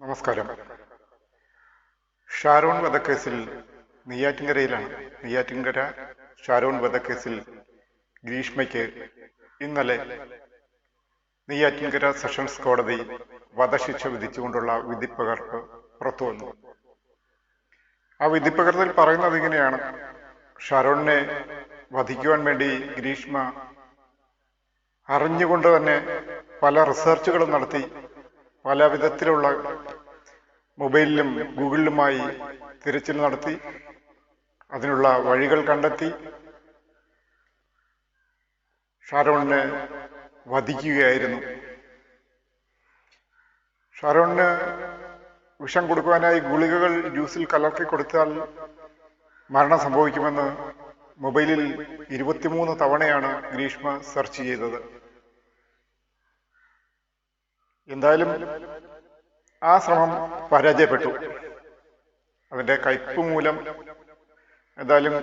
നമസ്കാരം. ഷാരോൺ വധക്കേസിൽ നെയ്യാറ്റിൻകരയിലാണ്. നെയ്യാറ്റിൻകര ഷാരോൺ വധക്കേസിൽ ഗ്രീഷ്മയ്ക്ക് ഇന്നലെ നെയ്യാറ്റിൻകര സെഷൻസ് കോടതി വധശിക്ഷ വിധിച്ചുകൊണ്ടുള്ള വിധിപ്പകർപ്പ് പുറത്തു വന്നു. ആ വിധിപ്പകർപ്പിൽ പറയുന്നത് ഇങ്ങനെയാണ്. ഷാരോണിനെ വധിക്കുവാൻ വേണ്ടി ഗ്രീഷ്മ അറിഞ്ഞുകൊണ്ട് തന്നെ പല റിസർച്ചുകളും നടത്തി പല വിധത്തിലുള്ള മൊബൈലിലും ഗൂഗിളിലുമായി തിരച്ചിൽ നടത്തി അതിനുള്ള വഴികൾ കണ്ടെത്തി. ഷാരോണിനെ വധിക്കുകയായിരുന്നു. ഷാരോണിന് വിഷം കൊടുക്കുവാനായി ഗുളികകൾ ജ്യൂസിൽ കലർത്തി കൊടുത്താൽ മരണം സംഭവിക്കുമെന്ന് മൊബൈലിൽ ഇരുപത്തിമൂന്ന് തവണയാണ് ഗ്രീഷ്മ സെർച്ച് ചെയ്തത്. എന്തായാലും ആ ശ്രമം പരാജയപ്പെട്ടു. അതിന്റെ കയ്പ് മൂലം എന്തായാലും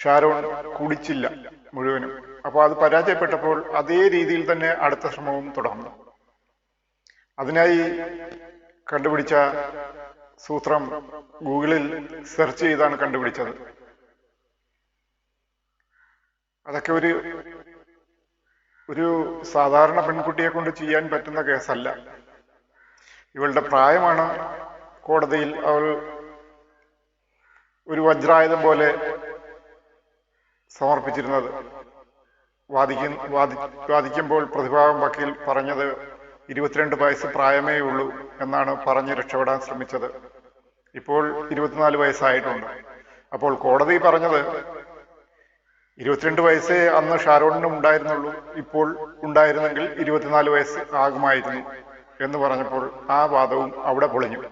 ഷാരോൺ കുടിച്ചില്ല മുഴുവനും. അപ്പോൾ അത് പരാജയപ്പെട്ടപ്പോൾ അതേ രീതിയിൽ തന്നെ അടുത്ത ശ്രമവും തുടർന്നു. അതിനായി കണ്ടുപിടിച്ച സൂത്രം ഗൂഗിളിൽ സെർച്ച് ചെയ്താണ് കണ്ടുപിടിച്ചത്. അതൊക്കെ ഒരു ഒരു സാധാരണ പെൺകുട്ടിയെ കൊണ്ട് ചെയ്യാൻ പറ്റുന്ന കേസല്ല. ഇവളുടെ പ്രായമാണ് കോടതിയിൽ അവൾ ഒരു വജ്രായുധം പോലെ സമർപ്പിച്ചിരുന്നത്. വാദിക്കും വാദി വാദിക്കുമ്പോൾ പ്രതിഭാഗം വക്കീൽ പറഞ്ഞത് ഇരുപത്തിരണ്ട് വയസ്സ് പ്രായമേ ഉള്ളൂ എന്നാണ് പറഞ്ഞ് രക്ഷപ്പെടാൻ ശ്രമിച്ചത്. ഇപ്പോൾ ഇരുപത്തിനാല് വയസ്സായിട്ടുണ്ട്. അപ്പോൾ കോടതി പറഞ്ഞത് ഇരുപത്തിരണ്ട് വയസ്സേ അന്ന് ഷാരോണിനും ഉണ്ടായിരുന്നുള്ളൂ. ഇപ്പോൾ ഉണ്ടായിരുന്നെങ്കിൽ ഇരുപത്തിനാല് വയസ്സ് ആകുമായിരുന്നു എന്ന് പറഞ്ഞപ്പോൾ ആ വാദവും അവിടെ പൊളിഞ്ഞു.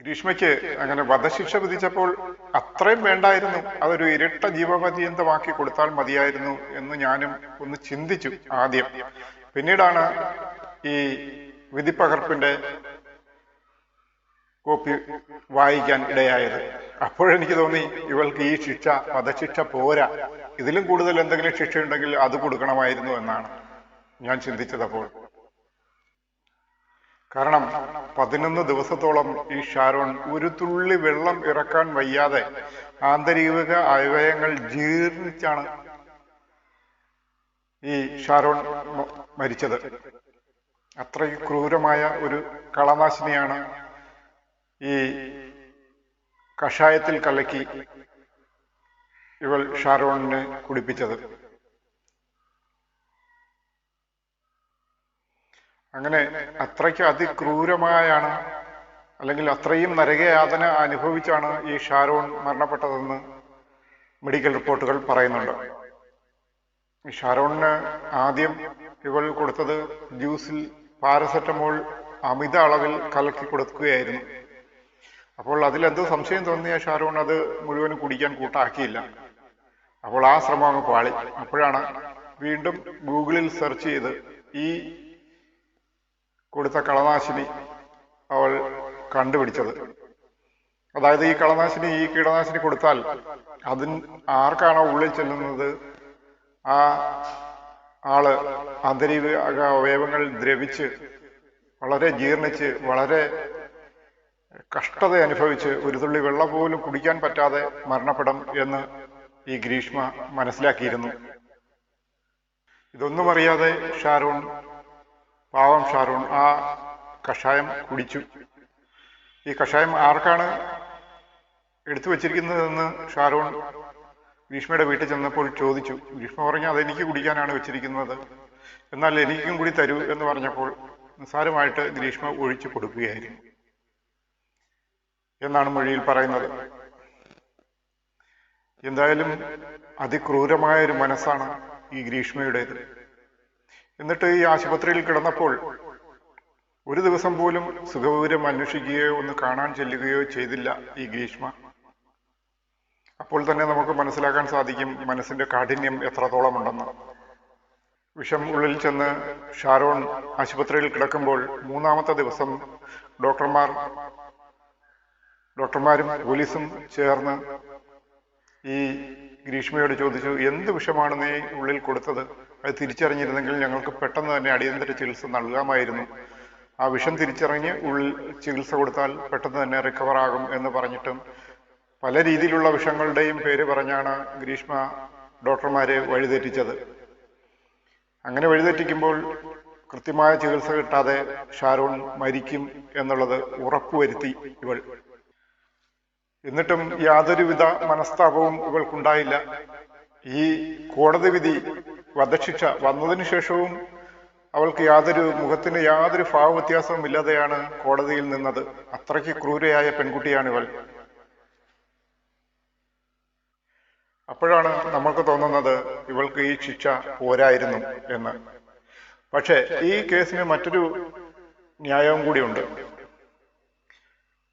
ഗ്രീഷ്മയ്ക്ക് അങ്ങനെ വധശിക്ഷ വിധിച്ചപ്പോൾ അത്രയും വേണ്ടായിരുന്നു. അതൊരു ഇരട്ട ജീവപര്യന്തമാക്കി കൊടുത്താൽ മതിയായിരുന്നു എന്ന് ഞാനും ഒന്ന് ചിന്തിച്ചു ആദ്യം. പിന്നീടാണ് ഈ വിധിപ്പകർപ്പിന്റെ കോപ്പി വായിക്കാൻ ഇടയായത്. അപ്പോഴെനിക്ക് തോന്നി ഇവൾക്ക് ഈ ശിക്ഷ വധശിക്ഷ പോരാ. ഇതിലും കൂടുതൽ എന്തെങ്കിലും ശിക്ഷ ഉണ്ടെങ്കിൽ അത് കൊടുക്കണമായിരുന്നു എന്നാണ് ഞാൻ ചിന്തിച്ചത് അപ്പോൾ കാരണം പതിനൊന്ന് ദിവസത്തോളം ഈ ഷാരോൺ ഒരു തുള്ളി വെള്ളം ഇറക്കാൻ വയ്യാതെ ആന്തരിക അവയവങ്ങൾ ജീർണിച്ചാണ് ഈ ഷാരോൺ മരിച്ചത്. അത്രയും ക്രൂരമായ ഒരു കളനാശിനിയാണ് ഈ കഷായത്തിൽ കലക്കി ഇവൾ ഷാരോണിനെ കുടിപ്പിച്ചത്. അങ്ങനെ അത്രയ്ക്ക് അതിക്രൂരമായാണ് അല്ലെങ്കിൽ അത്രയും നരകയാതന അനുഭവിച്ചാണ് ഈ ഷാരോൺ മരണപ്പെട്ടതെന്ന് മെഡിക്കൽ റിപ്പോർട്ടുകൾ പറയുന്നുണ്ട്. ഈ ഷാരോണിന് ആദ്യം ഇവൾ കൊടുത്തത് ജ്യൂസിൽ പാരസെറ്റമോൾ അമിത അളവിൽ കലക്കി കൊടുക്കുകയായിരുന്നു. അപ്പോൾ അതിലെന്തോ സംശയം തോന്നിയ ഷാരോൺ അത് മുഴുവനും കുടിക്കാൻ കൂട്ടാക്കിയില്ല. അപ്പോൾ ആ ശ്രമം അങ്ങ് പാളി. അപ്പോഴാണ് വീണ്ടും ഗൂഗിളിൽ സെർച്ച് ചെയ്ത് ഈ കൊടുത്ത കളനാശിനി അവൾ കണ്ടുപിടിച്ചത്. അതായത് ഈ കളനാശിനി ഈ കീടനാശിനി കൊടുത്താൽ അതിന് ആർക്കാണോ ഉള്ളിൽ ചെല്ലുന്നത്? ആ ആൾ ആന്തരിക അവയവങ്ങൾ ദ്രവിച്ച് വളരെ ജീർണിച്ച് വളരെ കഷ്ടത അനുഭവിച്ച് ഒരു തുള്ളി വെള്ളം പോലും കുടിക്കാൻ പറ്റാതെ മരണപ്പെടും എന്ന് ഈ ഗ്രീഷ്മ മനസ്സിലാക്കിയിരുന്നു. ഇതൊന്നും അറിയാതെ ഷാരൂൺ പാവം ഷാരൂൺ ആ കഷായം കുടിച്ചു. ഈ കഷായം ആർക്കാണ് എടുത്തു വച്ചിരിക്കുന്നതെന്ന് ഷാരൂൺ ഗ്രീഷ്മയുടെ വീട്ടിൽ ചെന്നപ്പോൾ ചോദിച്ചു. ഗ്രീഷ്മ പറഞ്ഞു അതെനിക്ക് കുടിക്കാനാണ് വെച്ചിരിക്കുന്നത്. എന്നാൽ എനിക്കും കൂടി തരൂ എന്ന് പറഞ്ഞപ്പോൾ നിസ്സാരമായിട്ട് ഗ്രീഷ്മ ഒഴിച്ചു കൊടുക്കുകയായിരുന്നു. എന്നാണ് മൊഴിയിൽ പറയുന്നത്. എന്തായാലും അതിക്രൂരമായ ഒരു മനസ്സാണ് ഈ ഗ്രീഷ്മയുടേത്. എന്നിട്ട് ഈ ആശുപത്രിയിൽ കിടന്നപ്പോൾ ഒരു ദിവസം പോലും സുഖവിവരം അന്വേഷിക്കുകയോ ഒന്ന് കാണാൻ ചെല്ലുകയോ ചെയ്തില്ല ഈ ഗ്രീഷ്മ. അപ്പോൾ തന്നെ നമുക്ക് മനസ്സിലാക്കാൻ സാധിക്കും മനസ്സിന്റെ കാഠിന്യം എത്രത്തോളം ഉണ്ടെന്ന് വിഷം ഉള്ളിൽ ചെന്ന് ഷാരോൺ ആശുപത്രിയിൽ കിടക്കുമ്പോൾ മൂന്നാമത്തെ ദിവസം ഡോക്ടർമാർ ഡോക്ടർമാരും പോലീസും ചേർന്ന് ഈ ഗ്രീഷ്മയോട് ചോദിച്ചു എന്ത് വിഷമാണ് നീ ഉള്ളിൽ കൊടുത്തത്? അത് തിരിച്ചറിഞ്ഞിരുന്നെങ്കിൽ ഞങ്ങൾക്ക് പെട്ടെന്ന് തന്നെ അടിയന്തര ചികിത്സ നൽകാമായിരുന്നു. ആ വിഷം തിരിച്ചറിഞ്ഞ് ഉള്ളിൽ ചികിത്സ കൊടുത്താൽ പെട്ടെന്ന് തന്നെ റിക്കവർ ആകും എന്ന് പറഞ്ഞിട്ടും പല രീതിയിലുള്ള വിഷങ്ങളുടെയും പേര് പറഞ്ഞാണ് ഗ്രീഷ്മ ഡോക്ടർമാരെ വഴിതെറ്റിച്ചത്. അങ്ങനെ വഴിതെറ്റിക്കുമ്പോൾ കൃത്യമായ ചികിത്സ കിട്ടാതെ ഷാരോൺ മരിക്കും എന്നുള്ളത് ഉറപ്പുവരുത്തി ഇവൾ. എന്നിട്ടും യാതൊരുവിധ മനസ്താപവും ഇവൾക്കുണ്ടായില്ല. ഈ കോടതി വിധി വധശിക്ഷ വന്നതിനു ശേഷവും അവൾക്ക് യാതൊരു മുഖത്തിന് യാതൊരു ഭാവവ്യത്യാസവും ഇല്ലാതെയാണ് കോടതിയിൽ നിന്നത്. അത്രയ്ക്ക് ക്രൂരയായ പെൺകുട്ടിയാണ് ഇവൾ അപ്പോഴാണ് നമ്മൾക്ക് തോന്നുന്നത് ഇവൾക്ക് ഈ ശിക്ഷ പോരായിരുന്നു എന്ന്. പക്ഷേ ഈ കേസിന് മറ്റൊരു ന്യായവും കൂടിയുണ്ട്.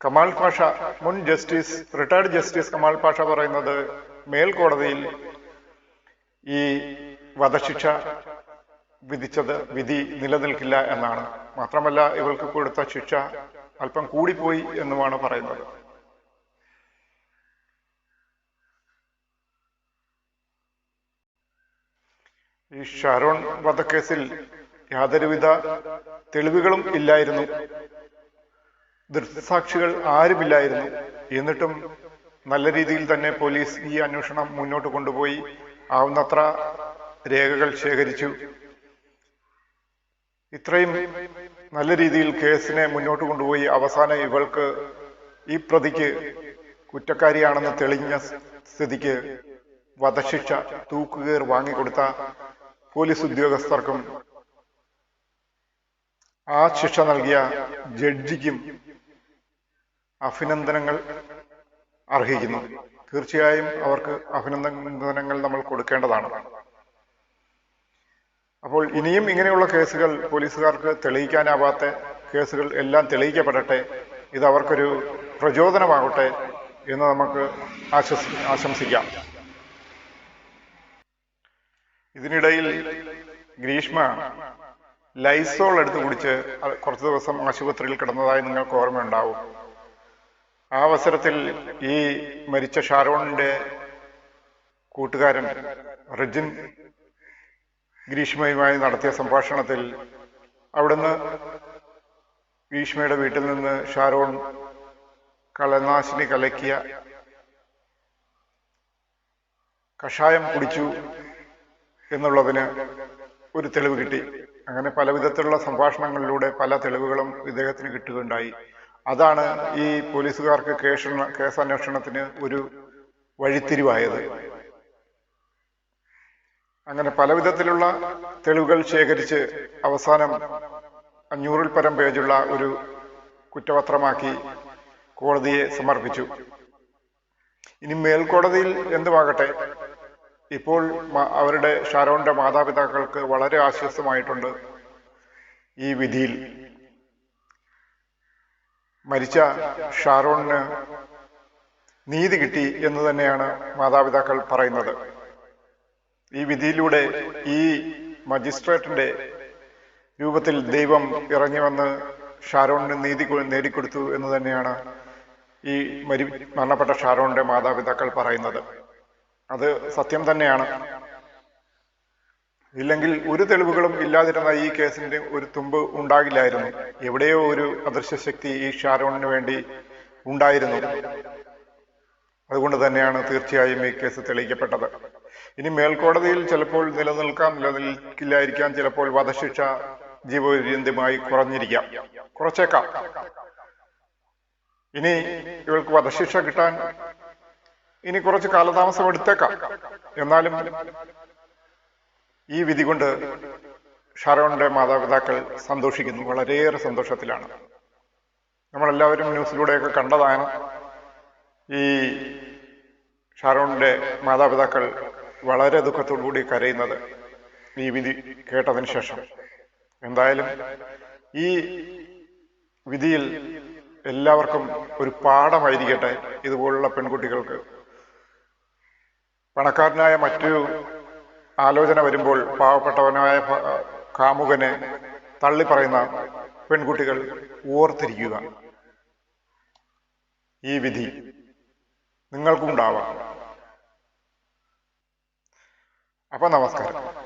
കമാൽ പാഷ മുൻ justice retired justice Kamal Pasha പറയുന്നത് മേൽക്കോടതിയിൽ ഈ വധശിക്ഷ വിധിച്ചത് വിധി നിലനിൽക്കില്ല എന്നാണ്. മാത്രമല്ല ഇവൾക്ക് കൊടുത്ത ശിക്ഷ അല്പം കൂടിപ്പോയി എന്നുമാണ് പറയുന്നത്. ഈ ഷാരോൺ വധക്കേസിൽ യാതൊരുവിധ തെളിവുകളും ഇല്ലായിരുന്നു. ദൃക്സാക്ഷികൾ ആരുമില്ലായിരുന്നു. എന്നിട്ടും നല്ല രീതിയിൽ തന്നെ പോലീസ് ഈ അന്വേഷണം മുന്നോട്ട് കൊണ്ടുപോയി. ആവുന്നത്ര രേഖകൾ ശേഖരിച്ചു. ഇത്രയും നല്ല രീതിയിൽ കേസിനെ മുന്നോട്ട് കൊണ്ടുപോയി. അവസാനം ഇവൾക്ക് ഈ പ്രതിക്ക് കുറ്റക്കാരിയാണെന്ന് തെളിഞ്ഞ സ്ഥിതിക്ക് വധശിക്ഷ തൂക്കുകയർ വാങ്ങിക്കൊടുത്ത പോലീസ് ഉദ്യോഗസ്ഥർക്കും ആ ശിക്ഷ നൽകിയ ജഡ്ജിക്കും അഭിനന്ദനങ്ങൾ അർഹിക്കുന്നു. തീർച്ചയായും അവർക്ക് അഭിനന്ദനങ്ങൾ നമ്മൾ കൊടുക്കേണ്ടതാണ്. അപ്പോൾ ഇനിയും ഇങ്ങനെയുള്ള കേസുകൾ പോലീസുകാർക്ക് തെളിയിക്കാനാവാത്ത കേസുകൾ എല്ലാം തെളിയിക്കപ്പെടട്ടെ ഇത് അവർക്കൊരു പ്രചോദനമാകട്ടെ എന്ന് നമുക്ക് ആശ്വസി ആശംസിക്കാം. ഇതിനിടയിൽ ഗ്രീഷ്മ ലൈസോൾ എടുത്തു കുടിച്ച് കുറച്ചു ദിവസം ആശുപത്രിയിൽ കിടന്നതായി നിങ്ങൾക്ക് ഓർമ്മയുണ്ടാവും. ആ അവസരത്തിൽ ഈ മരിച്ച ഷാരോണിന്റെ കൂട്ടുകാരൻ റിജിൻ ഗ്രീഷ്മയുമായി നടത്തിയ സംഭാഷണത്തിൽ അവിടുന്ന് ഗ്രീഷ്മയുടെ വീട്ടിൽ നിന്ന് ഷാരോൺ കളനാശിനി കലക്കിയ കഷായം കുടിച്ചു എന്നുള്ളതിന് ഒരു തെളിവ് കിട്ടി. അങ്ങനെ പല വിധത്തിലുള്ള സംഭാഷണങ്ങളിലൂടെ പല തെളിവുകളും ഇദ്ദേഹത്തിന് കിട്ടുകയുണ്ടായി. അതാണ് ഈ പോലീസുകാർക്ക് കേസ് കേസന്വേഷണത്തിന് ഒരു വഴിത്തിരിവായത്. അങ്ങനെ പല വിധത്തിലുള്ള തെളിവുകൾ ശേഖരിച്ച് അവസാനം അഞ്ഞൂറിൽ പരം പേജുള്ള ഒരു കുറ്റപത്രമാക്കി കോടതിയെ സമർപ്പിച്ചു. ഇനി മേൽക്കോടതിയിൽ എന്തുമാകട്ടെ ഇപ്പോൾ അവരുടെ ഷാരോന്റെ മാതാപിതാക്കൾക്ക് വളരെ ആശ്വാസമായിട്ടുണ്ട് ഈ വിധിയിൽ. മരിച്ച ഷാറോണിന് നീതി കിട്ടി എന്ന് തന്നെയാണ് മാതാപിതാക്കൾ പറയുന്നത്. ഈ വിധിയിലൂടെ ഈ മജിസ്ട്രേറ്റിന്റെ രൂപത്തിൽ ദൈവം ഇറങ്ങി വന്ന് ഷാരോണിന് നീതി നേടിക്കൊടുത്തു എന്ന് തന്നെയാണ് ഈ മരി മരണപ്പെട്ട ഷാരോണിന്റെ മാതാപിതാക്കൾ പറയുന്നത്. അത് സത്യം തന്നെയാണ്. ഇല്ലെങ്കിൽ ഒരു തെളിവുകളും ഇല്ലാതിരുന്ന ഈ കേസിന്റെ ഒരു തുമ്പ് ഉണ്ടാകില്ലായിരുന്നു. എവിടെയോ ഒരു അദൃശ്യ ശക്തി ഈ ഷാരോണിന് വേണ്ടി ഉണ്ടായിരുന്നു. അതുകൊണ്ട് തന്നെയാണ് തീർച്ചയായും ഈ കേസ് തെളിയിക്കപ്പെട്ടത്. ഇനി മേൽക്കോടതിയിൽ ചിലപ്പോൾ നിലനിൽക്കാം നിലനിൽക്കില്ലായിരിക്കാം ചിലപ്പോൾ വധശിക്ഷ ജീവപര്യന്തമായി കുറഞ്ഞിരിക്കാം. കുറച്ചേക്കാം. ഇനി ഇവൾക്ക് വധശിക്ഷ കിട്ടാൻ ഇനി കുറച്ച് കാലതാമസം എടുത്തേക്കാം. എന്നാലും ഈ വിധി കൊണ്ട് ഷാരോണിന്റെ മാതാപിതാക്കൾ സന്തോഷിക്കുന്നു. വളരെയേറെ സന്തോഷത്തിലാണ്. നമ്മളെല്ലാവരും ന്യൂസിലൂടെയൊക്കെ കണ്ടതാണ് ഈ ഷാരോണിന്റെ മാതാപിതാക്കൾ വളരെ ദുഃഖത്തോടുകൂടി കരയുന്നത് ഈ വിധി കേട്ടതിന് ശേഷം. എന്തായാലും ഈ വിധിയിൽ എല്ലാവർക്കും ഒരു പാഠമായിരിക്കട്ടെ ഇതുപോലുള്ള പെൺകുട്ടികൾക്ക്. പണക്കാരനായ മറ്റൊരു ആലോചന വരുമ്പോൾ പാവപ്പെട്ടവനായ കാമുകനെ തള്ളിപ്പറയുന്ന പെൺകുട്ടികൾ ഓർത്തിരിക്കുക. ഈ വിധി നിങ്ങൾക്കുണ്ടാവാം അപ്പൊ നമസ്കാരം.